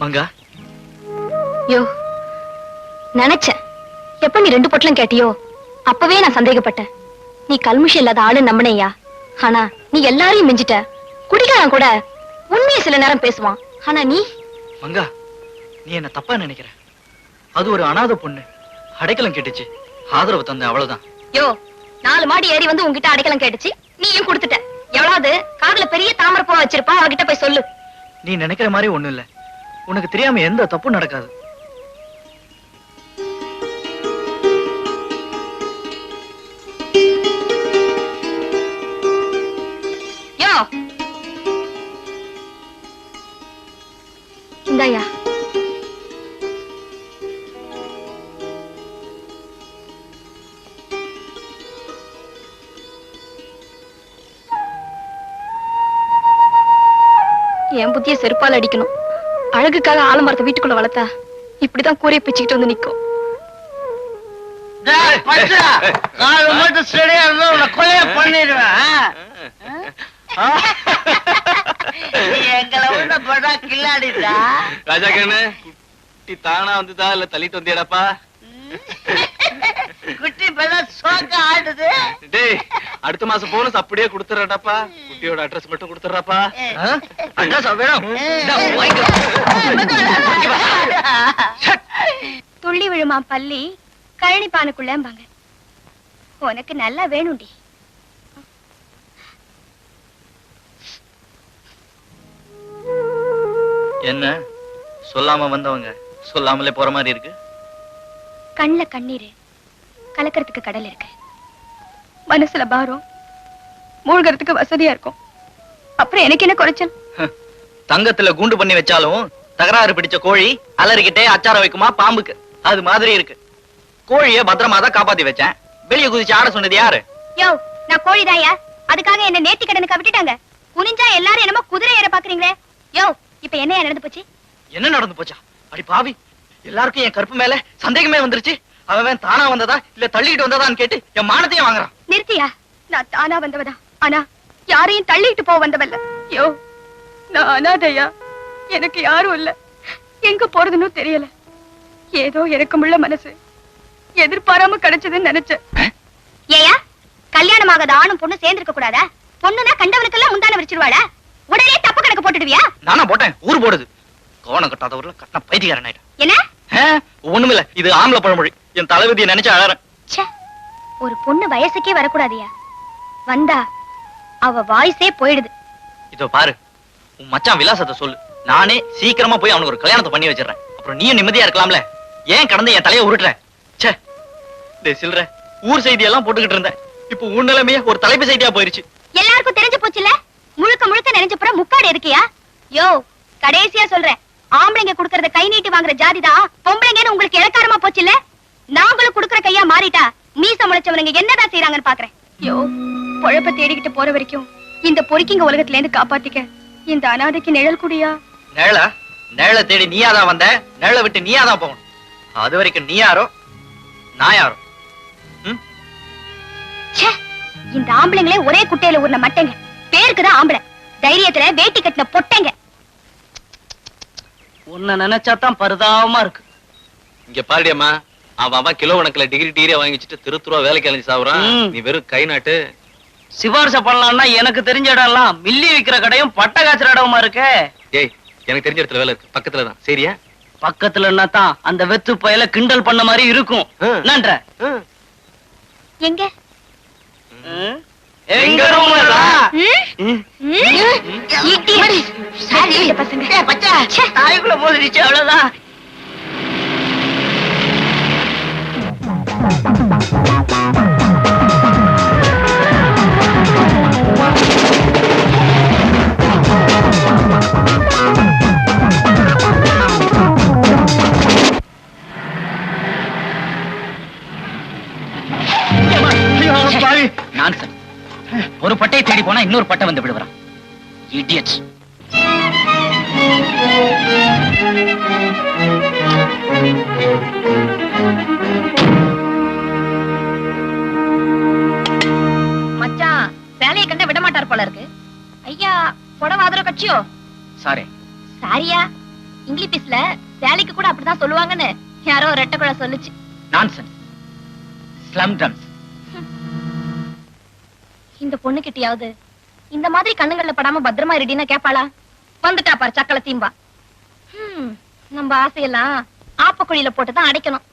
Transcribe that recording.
மங்கா. யோ நினைச்சேன். எப்ப நீ ரெண்டு பொட்டலம் கேட்டியோ அப்பவே நான் சந்தேகப்பட்டேன். நீ கல்முஷி இல்லாத ஆளு நம்பினையா? ஆனா நீ எல்லாரையும் மிஞ்சிட்ட. குடிக்காரன் கூட உண்மையை சில நேரம் பேசுவான். ஆனா நீ? மங்கா நீ என்ன தப்பா நினைக்கிற? அது ஒரு அனாதை பொண்ணு. அடைக்கலம் கேட்டுச்சு. ஆதரவு தந்த அவ்வளவுதான். யோ நாலு மாடி ஏறி வந்து உன்கிட்ட அடைக்கலம் கேட்டுச்சு. நீயும் கொடுத்துட்ட. எவ்வளவு? காதுல பெரிய தாமரப்பூ வச்சிருப்பா அவகிட்ட போய் சொல்லு. நீ நினைக்கிற மாதிரி ஒண்ணும் இல்ல. உனக்கு தெரியாம எந்த தப்பும் நடக்காது. யோ! இந்தாயா. என் புத்திய செருப்பால் அடிக்கணும். அழகுக்காக ஆலமரத்தை வீட்டுக்குள்ள வளர்த்தா இப்படிதான் கூரையை பிச்சுக்கிட்டு வந்து நிக்கும். ராஜா கண்ணு குட்டி தானா வந்துதா இல்ல தள்ளிட்டு வந்தியாடாப்பா? குட்டி இப்பதான் சோக்க ஆடுது டேய் அடுத்த மாசம் போனஸ் அப்படியே கொடுத்துறாடாப்பா குட்டியோட அட்ரஸ் மட்டும் கொடுத்துறாப்பா அட்ரஸ். துள்ளி விழுமா பள்ளி கழனி பானுக்குள்ளம்பாங்க உனக்கு நல்லா வேணும்டி. என்ன? சொல்லாம வந்தவங்க சொல்லாமலே போற மாதிரி இருக்கு? கண்ணுல கண்ணீர். கலக்கறதுக்கு கடல் இருக்கு. மனசுல பாரம் மூழ்கிறதுக்கு வசதியா இருக்கும். அப்புறம் எனக்கு என்ன குறைச்சல்? தங்கத்துல குண்டு பண்ணி வச்சாலும் தகராறு பிடிச்ச கோழி அலறிக்கிட்டே அச்சாரம் வைக்குமா பாம்புக்கு. அது மாதிரி இருக்கு. கோழிய பத்திரமா தான் காப்பாத்தி வச்சேன். வெளிய குதிச்சு ஆட சொன்னது யாரு? யோ நான் கோழிதாயா அதுக்காக என்ன நேர்த்தி கடனுக்கு விட்டுட்டாங்க. குனிஞ்சா எல்லாரும் என்னமோ குதிரை ஏற பாக்குறீங்களே. யோ இப்ப என்ன நடந்து போச்சு? என்ன நடந்து போச்சா? அடி பாவி. எல்லாருக்கும் என் கருப்பு மேல சந்தேகமே வந்துருச்சு. அவன் தானா வந்ததா இல்ல தள்ளிட்டு வந்ததான்னு கேட்டு என் மானத்தையும் வாங்குறான். நிறுத்தியா? நான் தானா வந்தவதா ஆனா யாரையும் தள்ளிட்டு போக வந்தவல்ல. யோ நான் அனாதையா? எனக்கு யாரும் இல்ல. எங்க போறதுன்னு தெரியல. ஏதோ எனக்குமுள்ள மனசு. எதிர்பாராம கிடைச்சதுன்னு நினைச்சேன். ஏயா கல்யாணமாகாத ஆணும் பொண்ணு சேர்ந்திருக்க கூடாதா? பொண்ணுனா கண்டவனுக்கெல்லாம் முந்தான விரிச்சிருவாளா? உடனே தப்பு கணக்கு போட்டுடுவியா? நானா போட்டேன். ஊர் போடுது. கவனம் கட்டாதவர்ல கட்டின பைத்தியக்காரன் என்ன? ஒண்ணுமில்ல. இது ஆம்பளை பழமொழி. என் தளபதியை நினைச்சு அழறேன். ஒரு பொண்ணு வயசுக்கே வரக்கூடாதியா? வந்தா அவ வாய்ஸே போயிடுது. இதோ பாரு உன் மச்சான் விலாசத்தை சொல்லு. நானே சீக்கிரமா போய் அவனுக்கு ஒரு கல்யாணத்தை பண்ணி வச்சிடுறேன். அப்புறம் நீயும் நிம்மதியா இருக்கலாம்ல? ஏன் கடந்து என் தலையை உருட்டுற? ச்சே டேய் சில்ற ஊர் செய்தி எல்லாம் போட்டுக்கிட்டு இருந்தேன். இப்போ உன் நிலைமையே ஒரு தலைப்பு செய்தியா போயிருச்சு. எல்லாருக்கும் தெரிஞ்சு போச்சுல முழுக்க முழுக்க நினைஞ்சப்புறம் முக்காடு எதுக்கியா? யோ கடைசியா சொல்றேன். ஆம்பளைங்க குடுக்கறத கை நீட்டி வாங்குற ஜாதிதான் பொம்பளைங்கன்னு உங்களுக்கு இலக்காரமா போச்சுல நாங்களும் குடுக்கற கையா மாறிட்டா மீச முளைச்சவனுங்க என்னதான் செய்யறாங்கன்னு பாக்குறேன். யோ பொழப்ப தேடிக்கிட்டு போற வரைக்கும் இந்த பொறுக்கிங்க உலகத்துல இருந்து காப்பாத்திக்க. இந்த அனாதைக்கு நிழல் குடியா? நிழல? நிழலை தேடி நீயாதான் வந்த? நிழலை விட்டு நீயாதான் போகணும். அது வரைக்கும் நீ யாரோ? நான் யாரோ? ம்? ச்சே இந்த ஆம்பளைங்களே ஒரே குட்டையில ஊர்ன மட்டைங்க. பேருக்குதான் ஆம்பளை. தைரியத்துல வேட்டி கட்டின பொட்டைங்க. உன்னை நினைச்சாதான் பரிதாபமா இருக்கு. இங்க பாருடியம்மா அவன் அவன் கிலோ கணக்குல டிகிரி டிகிரியா வாங்கி வச்சுட்டு திருத்துருவா வேலைக்கு அலைஞ்சு சாவுறான். நீ வெறும் கை நாட்டு. சிபாரிசு பண்ணலாம்னா எனக்கு தெரிஞ்ச இடம்லாம் மில்லி விக்கிற கடையும் பட்ட காய்ச்சற இடமா இருக்கே? ஏய் எனக்கு தெரிஞ்ச இடத்துல வேலை இருக்கு. பக்கத்துல தான். சரியா? பக்கத்துல தான் அந்த வெத்து பயல கிண்டல் பண்ண மாதிரி இருக்கும். நன்ற. எங்க? எங்க பசங்க தாய்க்குள்ள அவ்வளவுதான். ஒரு பட்டையை தேடி போனா இன்னொரு பட்டை வந்து விடுவான் இடியட்ஸ் சேலையை கண்ட விட மாட்டார் போல இருக்கு. ஐயா புடவை ஆதரவு கட்சியோ? சாரி. சாரியா? இங்கிலீஷ்ல வேலைக்கு கூட அப்படிதான் சொல்லுவாங்கன்னு யாரோ ரெட்டை குழ சொல்லுச்சு. நான்சென்ஸ் ஸ்லம் ட்ரம்ஸ் இந்த பொண்ணு கிட்டயாவது இந்த மாதிரி கண்ணுங்கள்ல படாம பத்திரமா இருடினா கேப்பாளா? வந்துட்டா பாரு சக்கல தீம்பா. நம்ம ஆசையெல்லாம் ஆப்பக்குழியில போட்டுதான் அடைக்கணும்.